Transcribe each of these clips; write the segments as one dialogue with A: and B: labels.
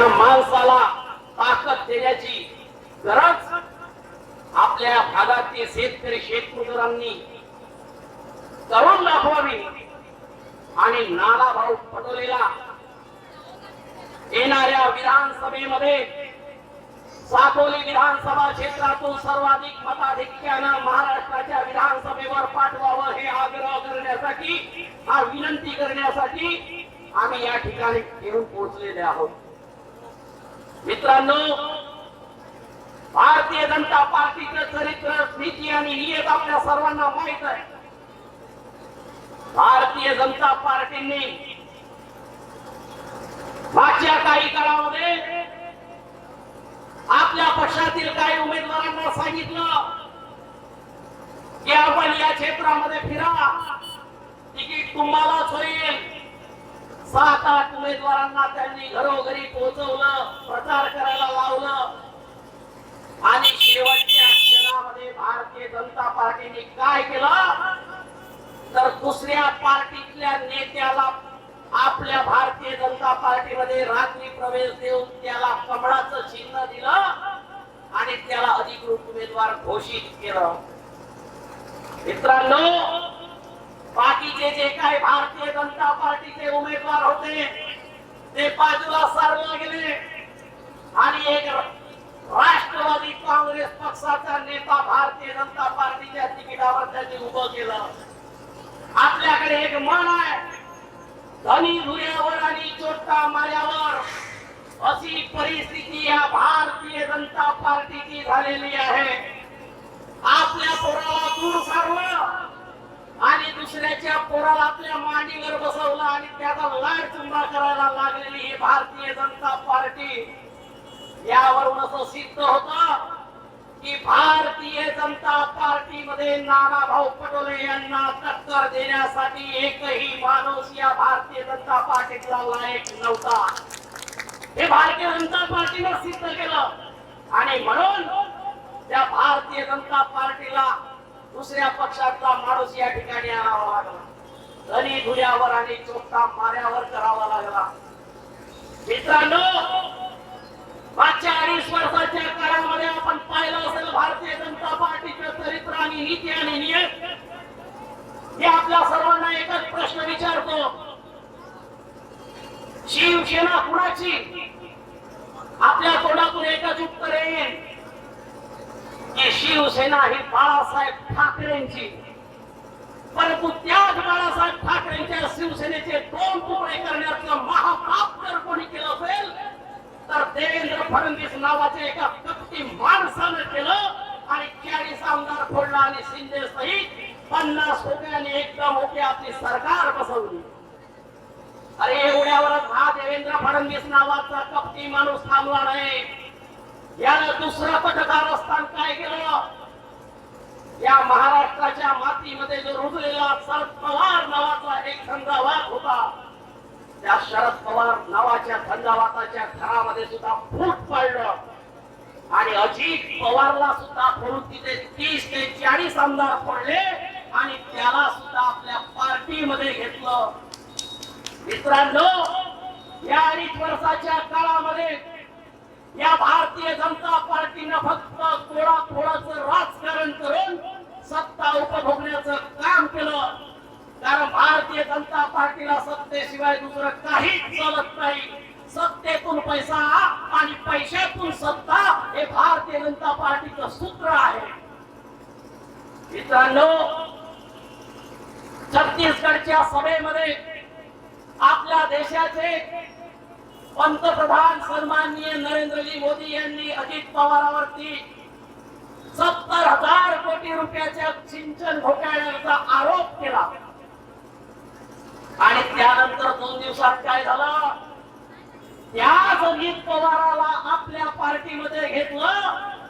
A: त्या माणसाला ताकद देण्याची गरज आपल्या भागातील शेतकरी शेतमजुरांनी करून दाखवावी. आणि नाला भाऊ पटोलेला येणाऱ्या विधानसभेमध्ये साकोली विधानसभा क्षेत्रातून सर्वाधिक मताधिक्यानं महाराष्ट्राच्या विधानसभेवर पाठवावं हे आग्रह करण्यासाठी हा विनंती करण्यासाठी आम्ही या ठिकाणी येऊन पोहोचलेले आहोत. मित्रांनो भारतीय जनता पार्टीचं चरित्र स्थिती आणि नियत आपल्या सर्वांना माहीत आहे. भारतीय जनता पार्टीने मागच्या काही काळामध्ये आपल्या पक्षातील काही उमेदवारांना सांगितलं की आपण या क्षेत्रामध्ये फिरा. तिकीट तुम्हालाच होईल. सात आठ उमेदवारांना त्यांनी घरोघरी पोहोचवलं प्रचार करायला लावलं. आणि शेवटच्या क्षणामध्ये भारतीय जनता पार्टीने काय केलं? तर दुसऱ्या पार्टीतल्या नेत्याला आपल्या भारतीय जनता पार्टीमध्ये रात्री प्रवेश देऊन त्याला कमळाचं चिन्ह दिलं आणि त्याला अधिकृत उमेदवार घोषित केलं. मित्रांनो बाकीचे जे काही भारतीय जनता पार्टीचे उमेदवार होते ते बाजूला सारला गेले. आणि एक राष्ट्रवादी काँग्रेस पक्षाचा नेता भारतीय जनता पार्टीच्या तिकिटावर त्यांनी उभं केलं. आपल्याकडे एक मन आहे. धनी धुऱ्यावर आणि चोट्टा माऱ्यावर अशी परिस्थिती या भारतीय जनता पार्टीची झालेली आहे. आपल्या पोराला दूर सारलं. आणि दुसऱ्याच्या पोराला आपल्या मांडीवर बसवलं आणि त्याचा लाड चुंबा करायला लागलेली ही भारतीय जनता पार्टी. यावरून असं सिद्ध होत की भारतीय जनता पार्टीमध्ये नाना भाऊ पटोले यांना टक्कर देण्यासाठी एकही माणूस या भारतीय जनता पार्टीतला लायक नव्हता. हे भारतीय जनता पार्टीनं सिद्ध केलं. आणि म्हणून त्या भारतीय जनता पार्टीला दुसऱ्या पक्षातला माणूस या ठिकाणी आणावा लागला. धनी धुऱ्यावर आणि चोपटा माऱ्यावर करावा लागला. मित्रांनो मागच्या अडीच वर्षाच्या काळामध्ये आपण पाहिलं असेल भारतीय जनता पार्टीचं चरित्र आणि नीती आणि नियत मी आपल्या सर्वांना एकच प्रश्न विचारतो. शिवसेना कुणाची? आपल्या तोंडातून एकच उत्तर येईल की शिवसेना ही बाळासाहेब ठाकरेंची. परंतु त्याच बाळासाहेब ठाकरेंच्या शिवसेनेचे दोन तुकडे करण्याचं महापाप जर कोणी केलं असेल तर देवेंद्र फडणवीस नावाच्या एका कपटी माणसानं केलं आणि चाळीस आमदार फोडला आणि शिंदे सहित पन्नास होते एकदम होते आपली सरकार बसवली. अरे एवढ्यावरच हा देवेंद्र फडणवीस नावाचा कपटी माणूस थांबला नाही. यानं दुसरं असताना काय केलं? या महाराष्ट्राच्या मातीमध्ये जो रुजलेला शरद पवार नावाचा एक धंदावाद होता त्या शरद पवार नावाच्या धंदावादाच्या घरामध्ये सुद्धा फूट पडलं. आणि अजित पवारला सुद्धा फोडून तिथे तीस ते चाळीस आमदार पडले आणि त्याला सुद्धा आपल्या पार्टीमध्ये घेतलं. मित्रांनो या अडीच वर्षाच्या काळामध्ये या भारतीय जनता पार्टीनं फक्त थोडा थोडा सत्ता उपभोगण्याचं काम केलं. कारण भारतीय जनता पार्टीला सत्तेशिवाय दुसरं काहीच चालत नाही. सत्तेतून पैसा आणि पैशातून सत्ता हे भारतीय जनता पार्टीचं सूत्र आहे. मित्रांनो छत्तीसगडच्या सभेमध्ये आपल्या देशाचे पंतप्रधान सन्माननीय नरेंद्रजी मोदी यांनी अजित पवारावरती सत्तर हजार कोटी रुपयाच्या सिंचन घोटाळ्याचा आरोप केला. आणि त्यानंतर दोन दिवसात काय झालं? त्याच अजित पवाराला आपल्या पार्टीमध्ये घेतलं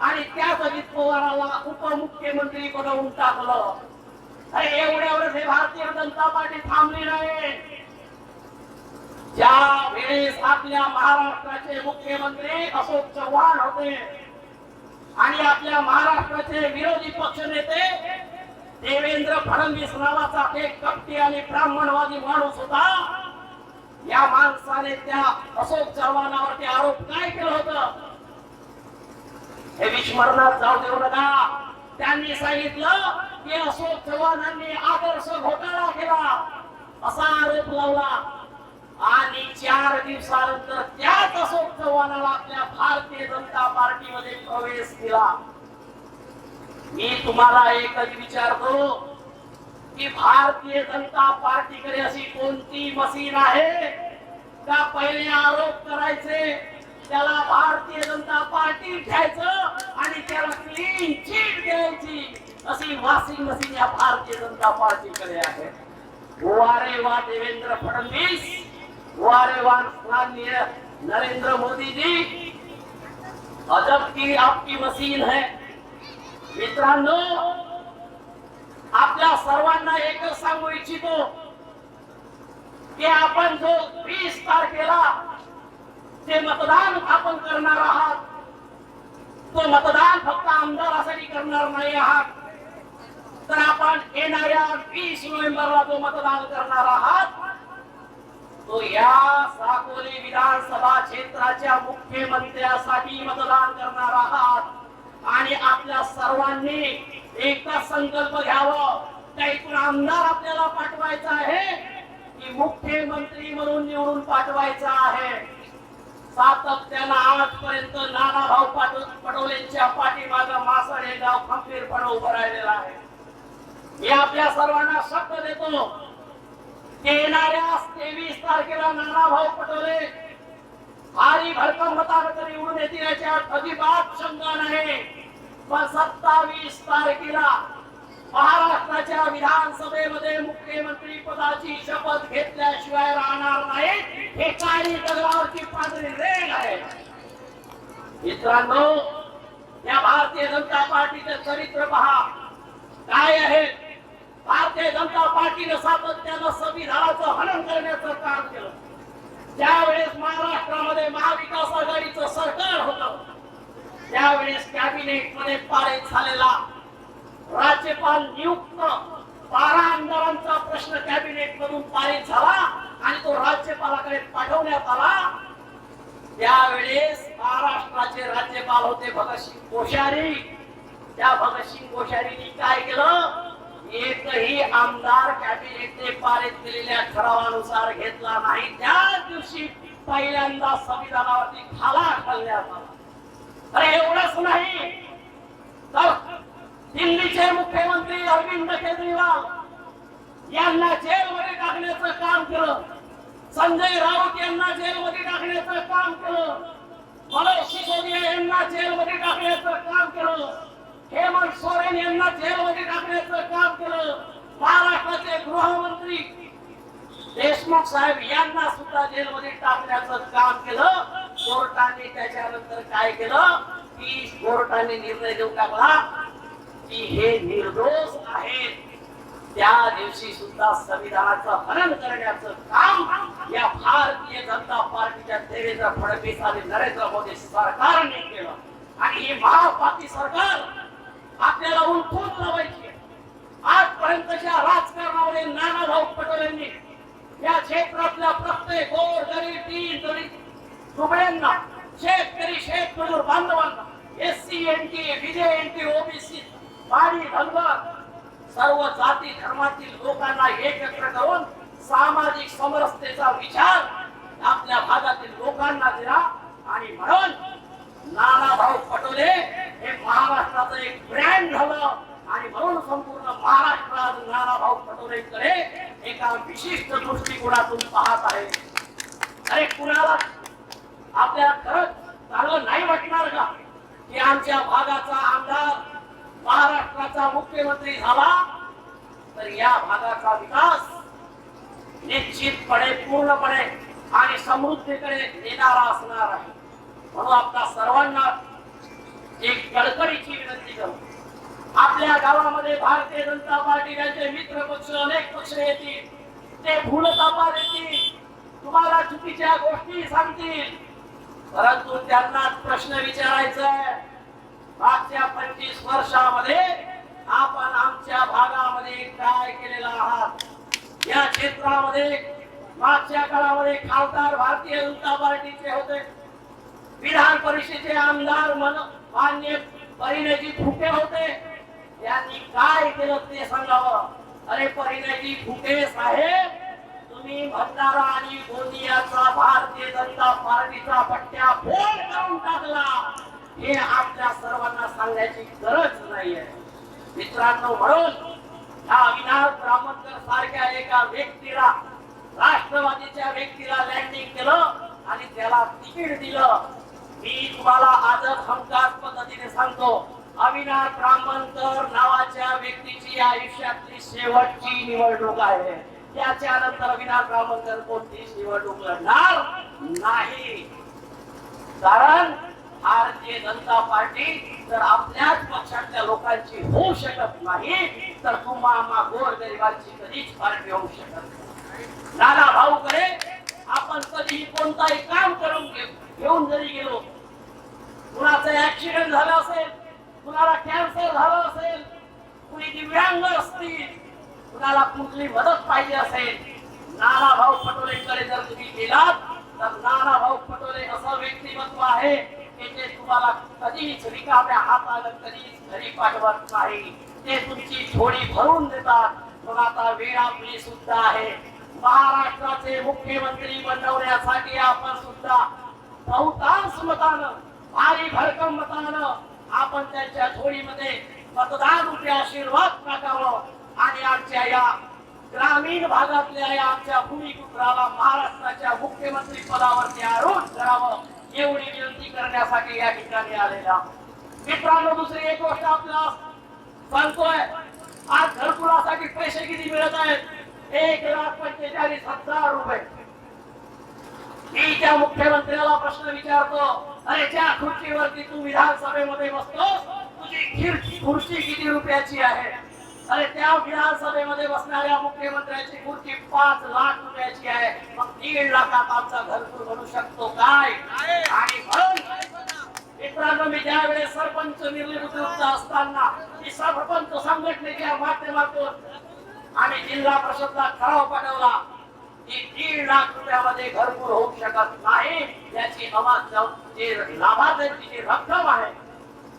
A: आणि त्याच अजित पवाराला उपमुख्यमंत्री बनवून टाकलं. अरे एवढ्यावरच हे भारतीय जनता पार्टी थांबली नाही. ज्या वेळेस आपल्या महाराष्ट्राचे मुख्यमंत्री अशोक चव्हाण होते आणि आपल्या महाराष्ट्राचे विरोधी पक्ष नेते देवेंद्र फडणवीस नावाचा एक कपटी आणि ब्राह्मणवादी माणूस होता. या माणसाने त्या अशोक चव्हाणावरती आरोप काय केलं होत? हे विस्मरणात जाऊ देऊ नका. त्यांनी सांगितलं की अशोक चव्हाणांनी आदर्श घोटाळा केला. असा आरोप लावला. आणि चार दिवसानंतर त्याच अशोक चव्हाणाला आपल्या भारतीय जनता पार्टीमध्ये प्रवेश दिला. मी तुम्हाला एकच विचारतो की भारतीय जनता पार्टीकडे अशी कोणती मशीन आहे? का पहिले आरोप करायचे त्याला भारतीय जनता पार्टी घ्यायचं आणि त्याला क्लीन चीट द्यायची अशी वॉशिंग मशीन या भारतीय जनता पार्टीकडे आहे. वारे वा देवेंद्र फडणवीस वारेवान माननीय नरेंद्र मोदी जी अजब की आपकी मशीन है। मित्रांनो आपल्या सर्वांना एकच सांगू इच्छितो की आपण जो वीस तारखेला जे मतदान आपण करणार आहात तो मतदान फक्त आमदारासाठी करणार नाही आहात तर आपण येणाऱ्या वीस नोव्हेंबरला जो मतदान करणार आहात तो या साकोली विधानसभा क्षेत्राच्या मुख्यमंत्र्यासाठी मतदान करणार आहात. आणि आपल्या सर्वांनी एकदा संकल्प घ्यावा. त्या पण आमदार आपल्याला पाठवायचा आहे. की मुख्यमंत्री म्हणून निवडून पाठवायचा आहे. सातत्यानं आजपर्यंत नाना भाऊ पाटो पटोलेंच्या पाठीमाग मासळ गाव खंबीरपणे उभं राहिलेला आहे. मी आपल्या सर्वांना शब्द देतो. येणाऱ्या तेवीस तारखेला नानाभाऊ पटोले भारी भरकम मतावर येऊन येतील याच्यात अजिबात शंका नाही. पण सत्तावीस तारखेला महाराष्ट्राच्या विधानसभेमध्ये मुख्यमंत्री पदाची शपथ घेतल्याशिवाय राहणार नाही हे काही दगडावरची पांढरी रेल आहे. मित्रांनो या भारतीय जनता पार्टीचे चरित्र पहा. काय आहे? भारतीय जनता पार्टीने सातत्यानं संविधानाचं हनन करण्याचं काम केलं. ज्यावेळेस महाराष्ट्रामध्ये महाविकास आघाडीचं सरकार होतं. त्यावेळेस कॅबिनेटमध्ये पारित झालेला राज्यपाल नियुक्त बारा आमदारांचा प्रश्न कॅबिनेट मधून पारित झाला आणि तो राज्यपालाकडे पाठवण्यात आला. त्यावेळेस महाराष्ट्राचे राज्यपाल होते भगतसिंग कोश्यारी. त्या भगतसिंग कोश्यारीनी काय केलं? एकही आमदार कॅबिनेटने पारित केलेल्या ठरावानुसार घेतला नाही. त्या दिवशी पहिल्यांदा संविधानावरती खाला घालण्यात आला. अरे एवढंच नाही तर दिल्लीचे मुख्यमंत्री अरविंद केजरीवाल यांना जेलमध्ये टाकण्याचं काम केलं. संजय राऊत यांना जेलमध्ये टाकण्याचं काम केलं. मनोज सिसोदिया यांना जेलमध्ये टाकण्याचं काम केलं. हेमंत सोरेन यांना जेलमध्ये टाकण्याचं काम केलं. महाराष्ट्राचे गृहमंत्री देशमुख साहेब यांना सुद्धा जेलमध्ये टाकण्याचं काम केलं. कोर्टाने त्याच्यानंतर काय केलं? की कोर्टाने निर्णय देऊ टाकला की हे निर्दोष आहेत. त्या दिवशी सुद्धा संविधानाचं हनन करण्याचं काम या भारतीय जनता पार्टीच्या देवेंद्र फडणवीस आणि नरेंद्र मोदी सरकारने केलं. आणि हे महापाती सरकार आपल्याला उलटून लावायची आजपर्यंतच्या राजकारणामध्ये नाना भाऊ पटेलांनी या क्षेत्रातल्या प्रत्येक गोर गरीब तीन दलित दुबळ्यांना शेतकरी शेतमजूर बांधवांना S C N T V J N T OBC पाणी धनगर सर्व जाती धर्मातील लोकांना एकत्र करून सामाजिक समरसतेचा विचार आपल्या भागातील लोकांना दिला आणि म्हणून नाना भाऊ पटोले हे महाराष्ट्राचं एक ब्रँड झालं. आणि म्हणून संपूर्ण महाराष्ट्र आज पटोलेकडे एका विशिष्ट दृष्टिकोनातून पाहत आहे. अरे कुणाला? आपल्या खरंच चांगलं नाही वाटणार का? की आमच्या भागाचा आमदार महाराष्ट्राचा मुख्यमंत्री झाला? तर या भागाचा विकास निश्चितपणे पूर्णपणे आणि समृद्धीकडे नेणारा असणार आहे. म्हणून आपल्या सर्वांना एक कळकळीची विनंती करू. आपल्या गावामध्ये भारतीय जनता पार्टी त्यांचे मित्र पक्ष अनेक पक्ष येतील. ते भूलतापा देतील तुम्हाला चुकीच्या गोष्टी सांगतील. परंतु त्यांना प्रश्न विचारायचा आहे. मागच्या पंचवीस वर्षामध्ये आपण आमच्या भागामध्ये काय केलेला आहात? या क्षेत्रामध्ये मागच्या काळामध्ये खासदार भारतीय जनता पार्टीचे होते. विधान परिषदेचे आमदार म्हणून मान्य परिणयजी फुके होते. यांनी काय केलं ते सांगावं? अरे परिणयजी फुके साहेब तुम्ही भंडारा आणि गोंदियाचा भारतीय जनता पार्टीचा पट्ट्या फोड करून टाकला. हे आपल्या सर्वांना सांगण्याची गरज नाहीये. मित्रांनो म्हणून ह्या अविनाश ब्राह्मणकर सारख्या एका व्यक्तीला राष्ट्रवादीच्या व्यक्तीला लँडिंग केलं आणि त्याला तिकीट दिलं. मी तुम्हाला आजच हमखास सांगतो. अविनाश ब्राह्मणकर नावाच्या व्यक्तीची आयुष्यातली शेवटची निवडणूक आहे. त्याच्यानंतर अविनाश ब्राह्मणकर कोणतीच निवडणूक लढणार नाही. कारण भारतीय जनता पार्टी जर आपल्याच पक्षातल्या लोकांची होऊ शकत नाही तर तुम्हा गोर गरिबांची कधीच पार्टी होऊ शकत नाही. नाना भाऊकडे आपण कधीही कोणताही काम करून घेऊन जरी गेलो कुणाचा ऍक्सिडेंट झाला असेल कुणाला कॅन्सर झालं असेल कुणी दिव्यांग असतील कुणाला कुठली मदत पाहिजे असेल नाना भाऊ पटोलेकडे जर तुम्ही गेलात तर नाना भाऊ पटोले असं व्यक्तिमत्व आहे की ते तुम्हाला कधीच रिकाम्या हातानं कधीच घरी पाठवत नाही. ते तुमची थोडी भरून देतात. पण आता वेळ आपली सुद्धा आहे. महाराष्ट्राचे मुख्यमंत्री बनवण्यासाठी आपण सुद्धा बहुतांश मतानं भारी भरकम मतानं आपण त्यांच्या झोळीमध्ये मतदान रुपये आशीर्वाद टाकावं. आणि आमच्या या ग्रामीण भागातल्या या आमच्या भूमिपुत्राला महाराष्ट्राच्या मुख्यमंत्री पदावरती आरोप करावं एवढी विनंती करण्यासाठी या ठिकाणी आलेला मित्रांनो दुसरी एक गोष्ट आपल्याला सांगतोय. आज घरकुलासाठी पैसे किती मिळत आहेत? एक लाख पंचेचाळीस हजार रुपये. मी त्या मुख्यमंत्र्याला प्रश्न विचारतो अरे ज्या खुर्चीवरती तू विधानसभेमध्ये बसतोस तुझी खुर्ची किती रुपयाची आहे? अरे त्या विधानसभेमध्ये बसणाऱ्या मुख्यमंत्र्याची खुर्ची पाच लाख रुपयाची आहे. मग दीड लाखात आमचा घरकुल बनू शकतो काय? आणि म्हणून मित्रांनो मी ज्यावेळेस सरपंच निर्निवृत्त असताना मी सरपंच संघटनेच्या माध्यमातून आम्ही जिल्हा परिषदला ठराव पाठवला. की दीड लाख रुपयामध्ये घरकुल होऊ शकत नाही याची आवाज जाऊन जे लाभार्थ्यांची जी रक्कम आहे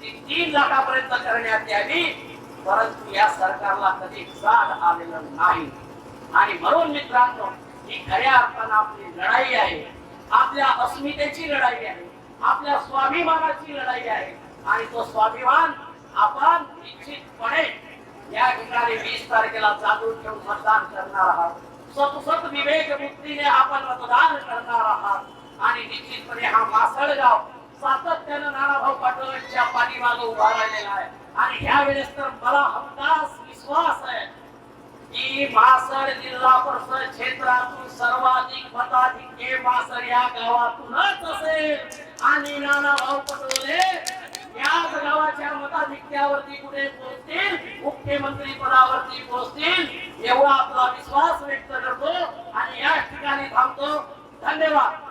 A: ती तीन लाखापर्यंत करण्यात यावी. परंतु या सरकारला कधी जाण आलेलं नाही. आणि म्हणून मित्रांनो ही खऱ्या अर्थानं आपली लढाई आहे. आपल्या अस्मितेची लढाई आहे. आपल्या स्वाभिमानाची लढाई आहे. आणि तो स्वाभिमान आपण निश्चितपणे या ठिकाणी वीस तारखेला जागून ठेवून मतदान करणार आहात. सतसत विवेक मुक्तीने आपण मतदान करणार आहात. आणि निश्चितपणे हा मासळगाव सातत्यानं नानाभाऊ पाटोलेंच्या पाठीमागे उभा राहिलेला आहे. आणि ह्या वेळेस तर मला हमखास विश्वास आहे की मासळ जिल्हा परिषद क्षेत्रातून सर्वाधिक मताधिक्य मासळ या गावातूनच असेल. आणि नानाभाऊ पटोले या गावाच्या मताधिक्यावरती कुठे पोहोचतील? मुख्यमंत्री पदावरती पोहोचतील? एवढा आपला विश्वास व्यक्त करतो आणि या ठिकाणी थांबतो. धन्यवाद.